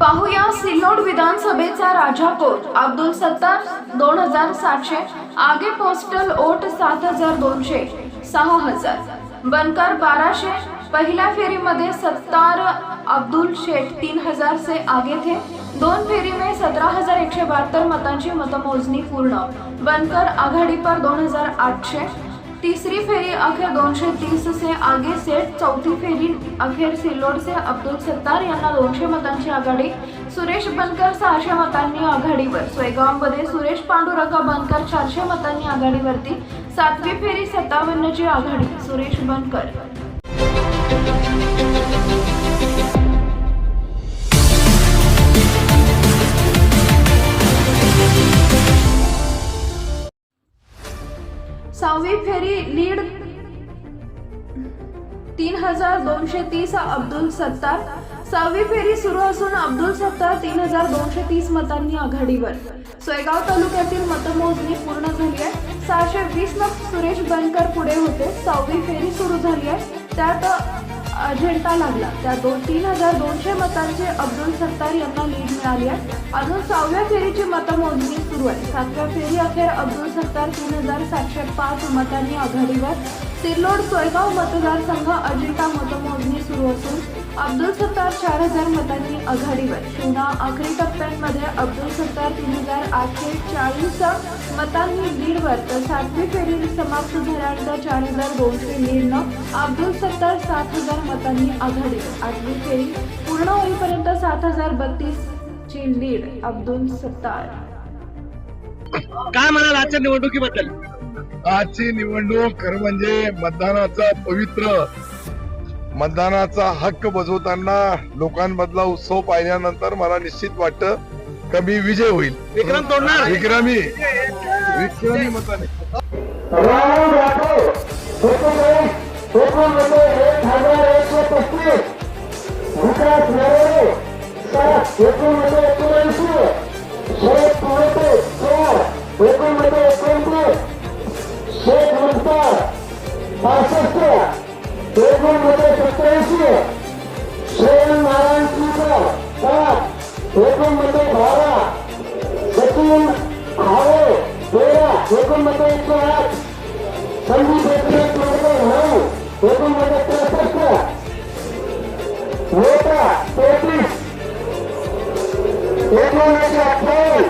पाहूया सिल्लोड विधानसभेचा राजापूर अब्दुल सत्तार दोन हजार सातशे. आगे पोस्टल ओट सात हजार दोनशे. सहा हजार. बनकर बाराशे. पहिल्या फेरीमध्ये सत्तार अब्दुल शेख तीन हजार से आगे थे. दोन फेरी में सतरा हजार एकशे बहात्तर मतांची मतमोजणी पूर्ण. बनकर आघाडी पर दोन हजार आठशे. तीसरी फेरी अखेर दोनशे तीस से आगे सेट. चौथी फेरी अखेर सिल्लोडचे अब्दुल सत्तार यांना दोनशे मतांची आघाडी. सुरेश बनकर सहाशे मतांनी आघाडीवर. सोयगावमध्ये सुरेश पांडुरंगा बनकर चारशे मतांनी आघाडीवरती. सातवी फेरी सत्तावन्नची आघाडी सुरेश बनकर. सहावी फेरी लीड तीन हजार दोनशे तीस अब्दुल सत्तार. सहावी फेरी सुरू असून अब्दुल सत्तार तीन हजार दोनशे तीस मतांनी आघाडीवर. सोयगाव तालुक्यातील मतमोजणी पूर्ण झाली आहे. सहाशे वीस मत सुरेश बनकर पुढे होते. सहावी फेरी सुरू झाली आहे. त्यात अजेंडा लागला. त्या दोन तीन हजार दोनशे मतांचे अब्दुल सत्तार यांना लीड मिळाली आहे. अजून सहाव्या फेरीची मतमोजणी सुरू आहे. सातव्या फेरी अखेर अब्दुल सत्तार तीन हजार सातशे पाच मतांनी आघाडीवर. सिल्लोड सोयगाव मतदारसंघ अजिंठा मतमोजणी अब्दुल सत्तार चार हजार मतांनी आघाडीवर शिवना आखरी टप्प्यांमध्ये अब्दुल सत्तार तीन हजार आठशे चाळीस मतांनी लीडवर तर सातवी फेरी समाप्त झाल्यानंतर चार हजार दोनशे लीडनं अब्दुल सत्तार सात हजार मतांनी आघाडीवर आठवी फेरी पूर्ण होईपर्यंत सात हजार बत्तीस ची लीड अब्दुल सत्तार. काय म्हणाल आजच्या निवडणुकीबद्दल? आजची निवडणूक खरं म्हणजे मतदानाचा पवित्र मतदानाचा हक्क बजवताना लोकांमधला उत्सव पाहिल्यानंतर मला निश्चित वाटतं कमी विजय होईल. विक्रम तोडणार. विक्रमी. विक्रमी मताने. शेख मध्ये सत्याऐंशी. श्रेय नारायण श्रीकर सात. मध्ये बारा. सचिन हावे तेरा. एकोणमध्ये एकशे आठ. संदीप एकनाथ कुलकर नऊ. एकोणमध्ये त्रेसष्ट. लोटा तेहतीस. एकोणीसशे अठ्ठावीस.